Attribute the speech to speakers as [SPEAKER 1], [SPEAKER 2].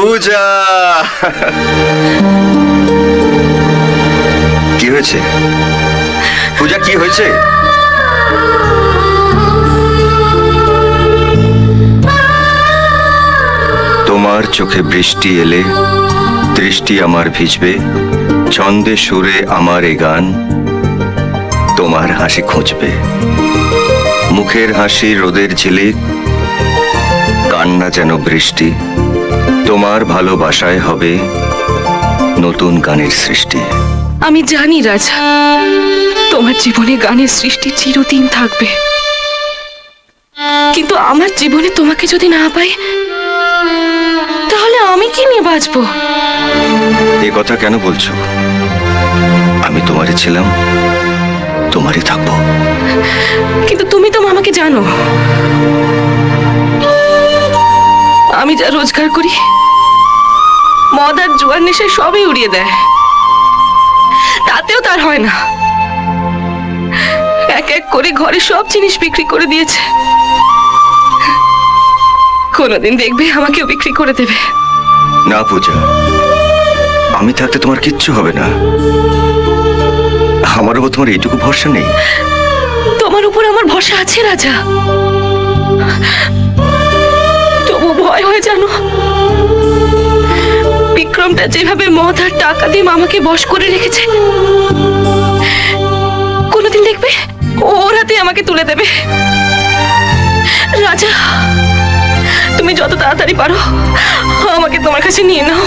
[SPEAKER 1] পূজা। কি হয়েছে? পূজা, কি হয়েছে? তোমার চোখে বৃষ্টি এলে দৃষ্টি আমার ভিজবে, ছন্দে সুরে আমার এ গান তোমার হাসি খুঁজবে। মুখের হাসি রোদের ঝিলিক, কান্না যেন বৃষ্টি। তোমার ভালোবাসায় হবে নতুন গানের সৃষ্টি।
[SPEAKER 2] আমি জানি রাজা তোমার জীবনে গানের সৃষ্টি চিরদিন থাকবে। কিন্তু আমার জীবনে তোমাকে যদি না পাই তাহলে আমি কি নিয়ে বাঁচবো?
[SPEAKER 1] এ কথা কেন বলছো? আমি তোমারই ছিলাম তোমারই থাকব।
[SPEAKER 2] কিন্তু তুমি তো আমাকে জানো। আমি যা রোজগার করি মদ আর জুয়ার নেশায় সবই উড়িয়ে দেয়। তাতেও তার হয় না। এক এক করে ঘরে সব জিনিস বিক্রি করে দিয়েছে। কোনোদিন দেখবে আমাকেও বিক্রি করে দেবে।
[SPEAKER 1] না পূজা আমি থাকতে তোমার কিচ্ছু হবে না। আমার উপর তোমার এইটুকু ভরসা নেই।
[SPEAKER 2] তোমার উপর আমার ভরসা আছে রাজা। বিক্রমটা যেভাবে মদ আর টাকা দিয়ে মামাকে বশ করে রেখেছে, কোনোদিন দেখবে? ওর হাতে আমাকে তুলে দেবে। রাজা, তুমি যত তাড়াতাড়ি পারো, আমাকে তোমার কাছে নিয়ে নাও।